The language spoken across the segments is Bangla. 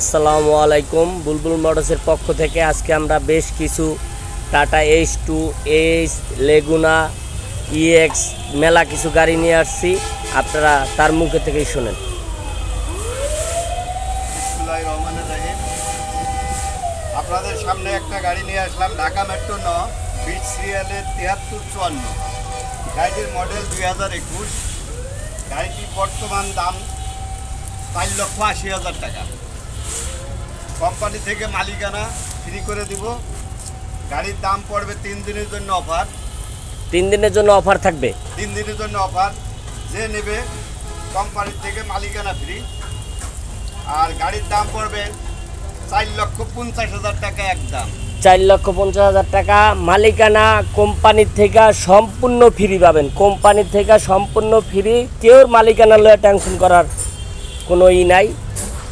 আসসালামু আলাইকুম, বুলবুল মোটরসের পক্ষ থেকে আজকে আমরা বেশ কিছু Tata H two H Leguna EX মেলা কিছু গাড়ি নিয়ে আসছি। আপনারা তার মুখে থেকেই শোনেন। আপনাদের সামনে একটা গাড়ি নিয়ে আসলাম, ঢাকা মেট্রো ন বিচ সিরিয়ালের তিয়াত্তর চুয়ান্ন। গাড়িটির মডেল দুই হাজার একুশ। গাড়িটির বর্তমান দাম চার লক্ষ আশি হাজার টাকা। কোম্পানি থেকে মালিকানা ফ্রি করে দিব। গাড়ির দাম পড়বে তিন দিনের জন্য অফার তিন দিনের জন্য অফার থাকবে? তিন দিনের জন্য অফার যে নেবে কোম্পানির থেকে মালিকানা ফ্রি আর গাড়ির দাম পড়বে চার লক্ষ পঞ্চাশ হাজার টাকা একদম চার লক্ষ পঞ্চাশ হাজার টাকা। মালিকানা কোম্পানির থেকে সম্পূর্ণ ফ্রি পাবেন। কোম্পানির থেকে সম্পূর্ণ ফ্রি কেউ মালিকানা লয়ে টেনশন করার কোনো ই নাই।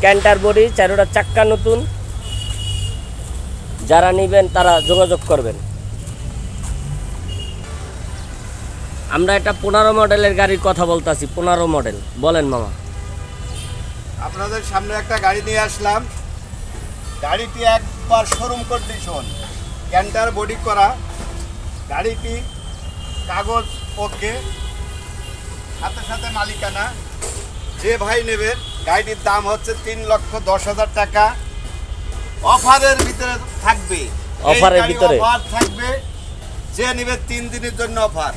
ক্যান্টার বডি চারোটা চাক্কা নতুন। যারা নেবেন তারা যোগাযোগ করবেন। আমরা একটা পনেরো মডেলের গাড়ির কথা বলতেছি, পনেরো মডেল। বলেন মামা। আপনাদের সামনে একটা গাড়ি নিয়ে আসলাম। গাড়িটি একবার শোরুম কন্ডিশন ক্যান্টার বডি করা। গাড়িটি কাগজ, ওকে। সাথে সাথে মালিকানা। যে ভাই নেবেন গাড়িটির দাম হচ্ছে তিন লক্ষ দশ হাজার টাকা। অফারের ভিতরে থাকবে। অফারের ভিতরে? অফার থাকবে যে নেবে তিন দিনের জন্য অফার।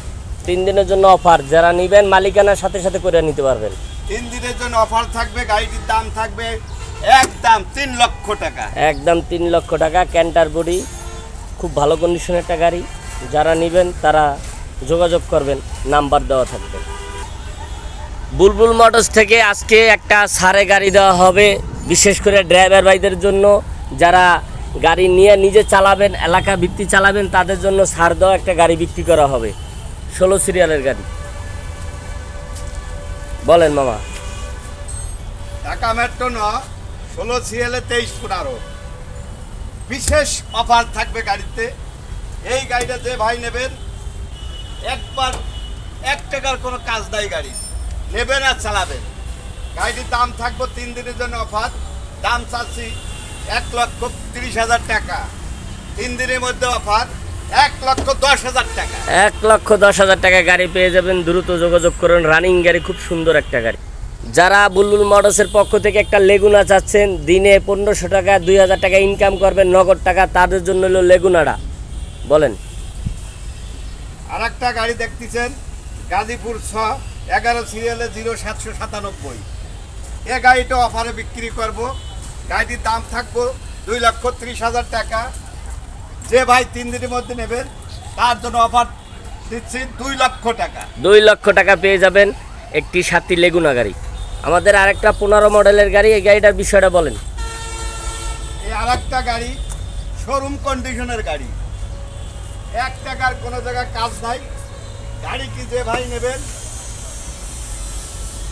তিন দিনের জন্য অফার। যারা নিবেন মালিকানার সাথে সাথে করে নিতে পারবেন। তিন দিনের জন্য অফার থাকবে গাড়িটির দাম থাকবে একদম তিন লক্ষ টাকা। একদম তিন লক্ষ টাকা ক্যান্টার বডি খুব ভালো কন্ডিশনের একটা গাড়ি। যারা নেবেন তারা যোগাযোগ করবেন নাম্বার দেওয়া থাকবে। বুলবুল মোটরস থেকে আজকে একটা সারে গাড়ি দেওয়া হবে, বিশেষ করে ড্রাইভার ভাইদের জন্য। যারা গাড়ি নিয়ে নিজে চালাবেন, এলাকা ভিত্তি চালাবেন, তাদের জন্য সার দেওয়া একটা গাড়ি বিক্রি করা হবে। ষোলো সিরিয়ালের গাড়ি। বলেন মামা। ষোলো সিএলে তেইশ পনেরো। বিশেষ অফার থাকবে গাড়িতে। এই গাড়িটা যে ভাই নেবেন, একবার এক টাকার কোনো কাজ নাই গাড়ি নেবেন আর চালাবেন। গাড়িটির দাম থাকব তিন দিনের জন্য অফার। দাম চাচ্ছি এক লক্ষ তিরিশ হাজার টাকা। তিন দিনের মধ্যে অফার এক লক্ষ দশ হাজার টাকা। এক লক্ষ দশ হাজার টাকা গাড়ি পেয়ে যাবেন। দ্রুত যোগাযোগ করুন। রানিং গাড়ি খুব সুন্দর একটা গাড়ি। যারা বুলবুল মোটরসের পক্ষ থেকে একটা লেগুনা চাচ্ছেন দিনে পনেরোশো টাকা দুই হাজার টাকা ইনকাম করবেন নগদ টাকা তাদের জন্য হলো লেগুনাটা। বলেন। আর একটা গাড়ি দেখতেছেন গাজীপুর ছ এগারো সিরিয়ালে জিরো সাতশো সাতানব্বই। এ গাড়িটা অফারে বিক্রি করব। গাড়িটির দাম থাকব দুই লক্ষ ত্রিশ হাজার টাকা। যে ভাই তিন দিনের মধ্যে নেবেন তার জন্য অফার দিচ্ছি দুই লক্ষ টাকা। দুই লক্ষ টাকা পেয়ে যাবেন একটি সাতটি লেগুনা গাড়ি। আমাদের আরেকটা পনেরো মডেলের গাড়ি এই গাড়িটার বিষয়টা বলেন। এই আর একটা গাড়ি শোরুম কন্ডিশনের গাড়ি। এক টাকার কোনো জায়গায় কাজ নাই। গাড়ি কি যে ভাই নেবেন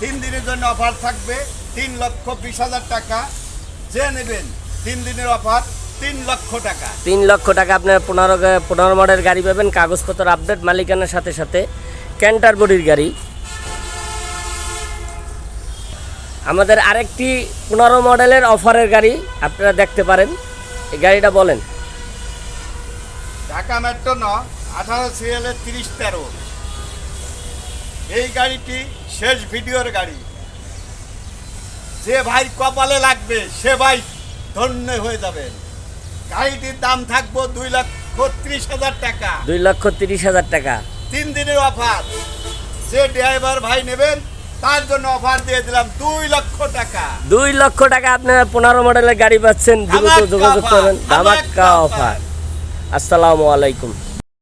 তিন দিনের জন্য অফার থাকবে তিন লক্ষ বিশ হাজার টাকা। যে নেবেন তিন দিনের অফার তিন লক্ষ টাকা। তিন লক্ষ টাকা আপনার পনেরো পনেরো মডেলের গাড়ি পাবেন কাগজপত্র আপডেট মালিকানার সাথে সাথে ক্যান্টার বডির গাড়ি। আমাদের আরেকটি পনেরো মডেলের অফারের গাড়ি আপনারা দেখতে পারেন। এই গাড়িটা বলেন। ঢাকা মেট্রো ন আঠারো সিরিয়ালের তিরিশ তেরো। এই গাড়িটি শেষ ভিডিওর গাড়ি। যে ভাই কপালে লাগবে সে ভাই ধন্য হয়ে যাবেন গাড়িটির দাম থাকব দুই লক্ষ ত্রিশ হাজার টাকা। দুই লক্ষ তিরিশ হাজার টাকা। তিন দিনের অফার। যে ড্রাইভার ভাই নেবেন তার জন্য অফার দিয়ে দিলাম দুই লক্ষ টাকা। দুই লক্ষ টাকা আপনারা পনেরো মডেলের গাড়ি পাচ্ছেন। দ্রুত যোগাযোগ করবেন। ধামাক্কা অফার। আসসালামু আলাইকুম।